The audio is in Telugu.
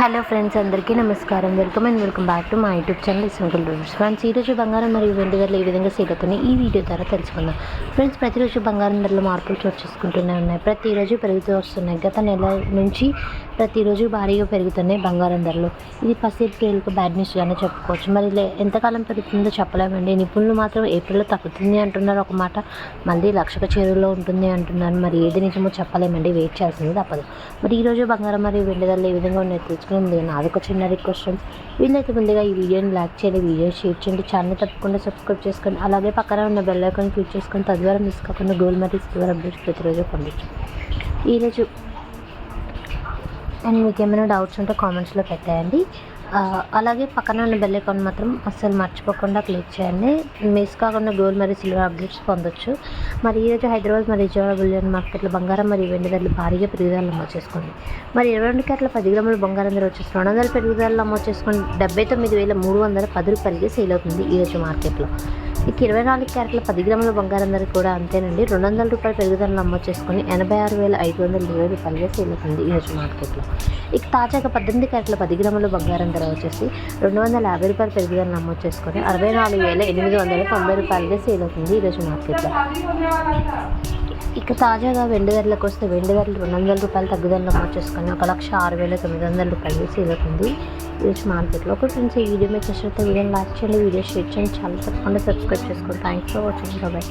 హలో ఫ్రెండ్స్ అందరికీ నమస్కారం. Welcome and welcome back to మా YouTube channel. Single rooms friends ఈరోజు బంగారం మరియు వెండి ధరలు ఏ విధంగా సేల్ ఈ వీడియో ద్వారా తెలుసుకుందాం. ఫ్రెండ్స్ ప్రతిరోజు బంగారం ధరలు మార్పులు చోటు చేసుకుంటూనే ఉన్నాయి. ప్రతిరోజు పెరుగుతూ వస్తున్నాయి. గత నెల నుంచి ప్రతిరోజు భారీగా పెరుగుతున్నాయి బంగారం ధరలు. ఇది ఫస్ట్ ఏప్రిల్కి బ్యాడ్ న్యూస్గానే చెప్పుకోవచ్చు. మరి ఎంతకాలం పెరుగుతుందో చెప్పలేమండి. నిపుణులు మాత్రం ఏప్రిల్లో తగ్గుతుంది అంటున్నారు. ఒక మాట మళ్ళీ లక్షక చేరువలో ఉంటుంది అంటున్నారు. మరి ఏది నిజమో చెప్పలేమండి. వెయిట్ చేయాల్సింది తప్పదు. మరి ఈరోజు బంగారం మరియు వెండి ధరలు ఏ విధంగా ఉన్నాయి తెలుసుకుని నాది ఒక చిన్న రిక్వెస్ట్ ఫ్రెండ్స్ వీళ్ళైతే ముందుగా ఈ వీడియోని లైక్ చేయండి వీడియో షేర్ చేయండి ఛానల్ తప్పకుండా సబ్స్క్రైబ్ చేసుకోండి. అలాగే పక్కన ఉన్న బెల్ ఐకాన్ క్లిక్ చేసుకొని తద్వారా మిస్ కాకుండా గోల్డ్ మరియు ద్వారా అప్డేట్స్ ప్రతిరోజు పొందొచ్చు. ఈరోజు అండ్ మీకు ఏమైనా డౌట్స్ ఉంటే కామెంట్స్లో పెట్టేయండి. అలాగే పక్కన ఉన్న బెల్ అకౌంట్ మాత్రం అస్సలు మర్చిపోకుండా క్లిక్ చేయండి. మిస్ కాకుండా గోల్డ్ మరియు సిల్వర్ అప్డేట్స్ పొందొచ్చు. మరి ఈరోజు హైదరాబాద్ మరియు విజయవాడ బులియన్ మార్కెట్లో బంగారం మరియు వెండి ధరలు భారీగా పెరుగుదల నమోదు చేసుకుంది మరి ఇరవై రెండు క్యాట్ల పది గ్రాముల బంగారం ధర వచ్చేసి రెండు వందల పెరుగుదల నమోదు చేసుకుని డెబ్బై తొమ్మిది వేల మూడు వందల పది రూపాయలకి సేల్ అవుతుంది ఈరోజు మార్కెట్లో ఇక ఇరవై నాలుగు క్యారెట్ల పది గ్రాముల బంగారం ధర కూడా అంతేనండి. రెండు వందల రూపాయల పెరుగుదల నమోదు చేసుకుని ఎనభై ఆరు వేల ఐదు వందల ఇరవై రూపాయలుగా సేల్ అవుతుంది ఈరోజు మార్కెట్లో. ఇక తాజాగా పద్దెనిమిది క్యారెట్ల పది గ్రాముల బంగారం ధర వచ్చేసి రెండు వందల యాభై రూపాయల పెరుగుదల నమోదు చేసుకుని అరవై నాలుగు వేల ఎనిమిది వందల తొంభై రూపాయలుగా సేల్ అవుతుంది ఈరోజు మార్కెట్లో. ఇక తాజాగా వెండి ధరలకు వస్తే వెండి ధరలు రెండు వందల రూపాయలు తగ్గుదల నమోదు చేసుకొని ఒక లక్ష ఆరు వేల తొమ్మిది వందల రూపాయలు సేల్ అవుతుంది ఈరోజు మార్కెట్లో ఒక ఫ్రెండ్స్ ఈ వీడియో మీకు ఇష్టమైతే వీడియోని లైక్ చేయండి వీడియో షేర్ చేయండి చాలా తప్పకుండా సబ్స్క్రైబ్ చేసుకోండి. Thanks for watching bye